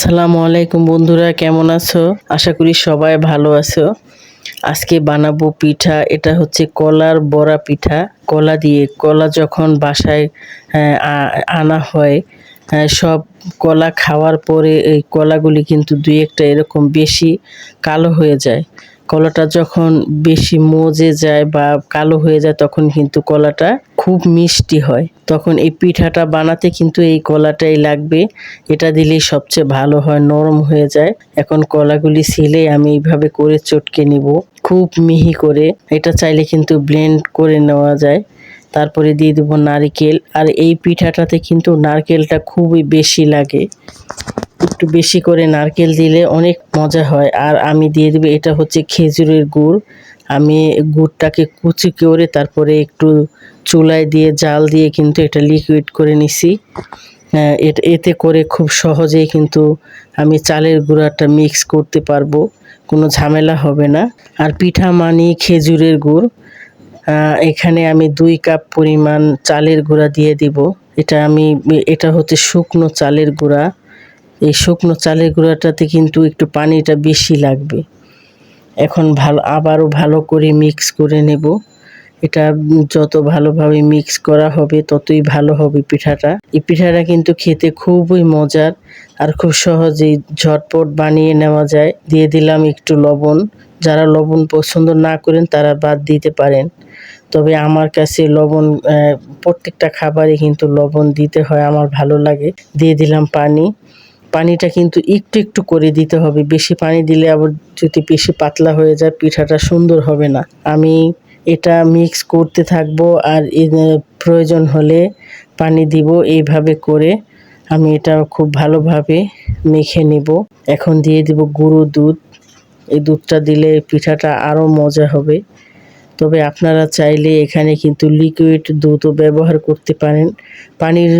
আসসালামু আলাইকুম বন্ধুরা কেমন আছো? আশা করি সবাই ভালো আছো। আজকে বানাবো পিঠা এটা হচ্ছে কলার বড়া পিঠা। কলা দিয়ে কলা যখন বাসায় আহ, আনা হয় আহ, সব কলা খাওয়ার পরে এই কলাগুলি কিন্তু দুই একটা এরকম বেশি কালো হয়ে যায়। কলাটা যখন বেশি মজে যায় বা কালো হয়ে যায় তখন কিন্তু কলাটা খুব মিষ্টি হয়। তখন এই পিঠাটা বানাতে কিন্তু এই কলাটাই লাগবে। এটা দিলেই সবচেয়ে ভালো হয়, নরম হয়ে যায়। এখন কলাগুলি ছিলে আমি এইভাবে করে চটকে নিব। খুব মিহি করে। এটা চাইলে কিন্তু ব্লেন্ড করে নেওয়া যায়। তারপরে দিয়ে দেবো নারকেল। আর এই পিঠাটাতে কিন্তু নারকেলটা খুবই বেশি লাগে। একটু বেশি করে নারকেল দিলে অনেক মজা হয়। আর আমি দিয়ে দেবো, এটা হচ্ছে খেজুরের গুড়। আমি গুড়টাকে কুচি করে তারপরে একটু চুলায় দিয়ে জাল দিয়ে কিন্তু এটা লিকুইড করে নিছি। এট- এতে করে খুব সহজেই কিন্তু আমি চালের গুঁড়াটা মিক্স করতে পারব, কোনো ঝামেলা হবে না। আর পিঠা মানি খেজুরের গুড় এখানে আমি দুই কাপ পরিমাণ চালের গুঁড়া দিয়ে দিব। এটা আমি, এটা হচ্ছে শুকনো চালের গুঁড়া। এই শুকনো চালের গুঁড়াটাতে কিন্তু একটু পানিটা বেশি লাগবে। এখন ভালো, আবারও ভালো করে মিক্স করে নেব। এটা যত ভালোভাবে মিক্স করা হবে, ততই ভালো হবে পিঠাটা। এই পিঠাটা কিন্তু খেতে খুবই মজার আর খুব সহজেই ঝটপট বানিয়ে নেওয়া যায়। দিয়ে দিলাম একটু লবণ। যারা লবণ পছন্দ না করেন, তারা বাদ দিতে পারেন। তবে আমার কাছে লবণ প্রত্যেকটা খাবারে কিন্তু লবণ দিতে হয়, আমার ভালো লাগে। দিয়ে দিলাম পানি। পানিটা কিন্তু একটু একটু করে দিতে হবে। বেশি পানি দিলে আবার যদি বেশি পাতলা হয়ে যায়, পিঠাটা সুন্দর হবে না। আমি এটা মিক্স করতে থাকব আর প্রয়োজন হলে পানি দিব। এইভাবে করে আমি এটা খুব ভালোভাবে মেখে নেব। এখন দিয়ে দিব গুঁড়ো দুধ। এই দুধটা দিলে পিঠাটা আরও মজা হবে। তবে আপনারা চাইলে এখানে কিন্তু লিকুইড দুধও ব্যবহার করতে পারেন। পানির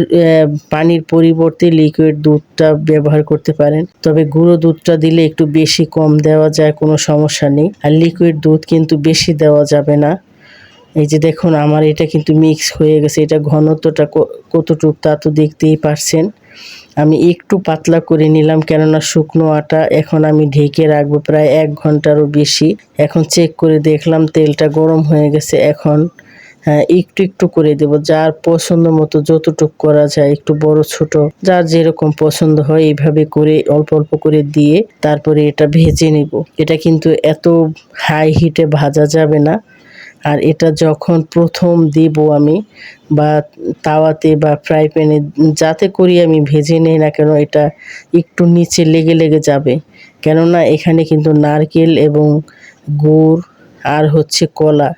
পানির পরিবর্তে লিকুইড দুধটা ব্যবহার করতে পারেন। তবে গুঁড়ো দুধটা দিলে একটু বেশি কম দেওয়া যায়, কোনো সমস্যা নেই। আর লিকুইড দুধ কিন্তু বেশি দেওয়া যাবে না। এই যে দেখুন, আমার এটা কিন্তু মিক্স হয়ে গেছে। এটা ঘনত্বটা কতটুক তা তো দেখতেই পারছেন। আমি একটু পাতলা করে নিলাম, কেননা শুকনো আটা এখন আমি ঢেকে রাখব প্রায় এক ঘন্টারও বেশি। এখন চেক করে দেখলাম, তেলটা গরম হয়ে গেছে এখন। হ্যাঁ একটু একটু করে দেব। যার পছন্দ মতো যতটুক করা যায়, একটু বড় ছোট, যার যেরকম পছন্দ হয়, এইভাবে করে, অল্প অল্প করে দিয়ে তারপরে এটা ভেজে নিব। এটা কিন্তু এত হাই হিটে ভাজা যাবে না। আর এটা যখন প্রথম দেব আমি, বা তাওয়াতে বা ফ্রাই প্যানে যাতে করি আমি ভেজে নেই না কেন, এটা একটু নিচে লেগে লেগে যাবে। কেননা এখানে কিন্তু নারকেল এবং গুড় আর হচ্ছে কলা,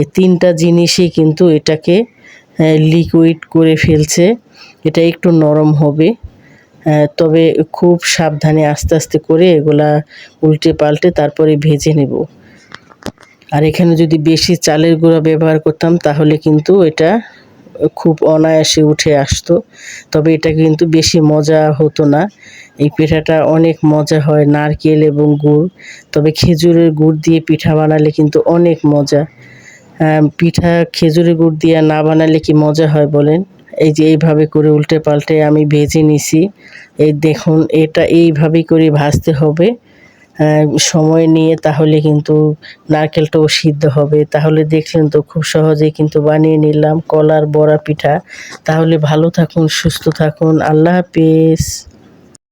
এই তিনটা জিনিসই কিন্তু এটাকে লিকুইড করে ফেলছে। এটা একটু নরম হবে। তবে খুব সাবধানে আস্তে আস্তে করে এগুলা উল্টে পাল্টে তারপরে ভেজে নেব। আর এখানে যদি বেশি চালের গুঁড়া ব্যবহার করতাম, তাহলে কিন্তু এটা খুব অনায়াসে উঠে আসতো। তবে এটা কিন্তু বেশি মজা হতো না। এই পিঠাটা অনেক মজা হয়, নারকেল এবং গুড়। তবে খেজুরের গুড় দিয়ে পিঠা বানালে কিন্তু অনেক মজা। পিঠা খেজুরের গুড় দিয়ে না বানালে কি মজা হয় বলেন? এই যে এইভাবে করে উল্টে পাল্টে আমি ভেজে নিছি। এই দেখুন, এটা এইভাবেই করে ভাজতে হবে। সময় নিয়ে তাহলে কিন্তু নারকেলটাও সিদ্ধ হবে। তাহলে দেখলেন তো খুব সহজে কিন্তু বানিয়ে নিলাম কলার বড়া পিঠা। তাহলে ভালো থাকুন, সুস্থ থাকুন। আল্লাহ হাফিজ।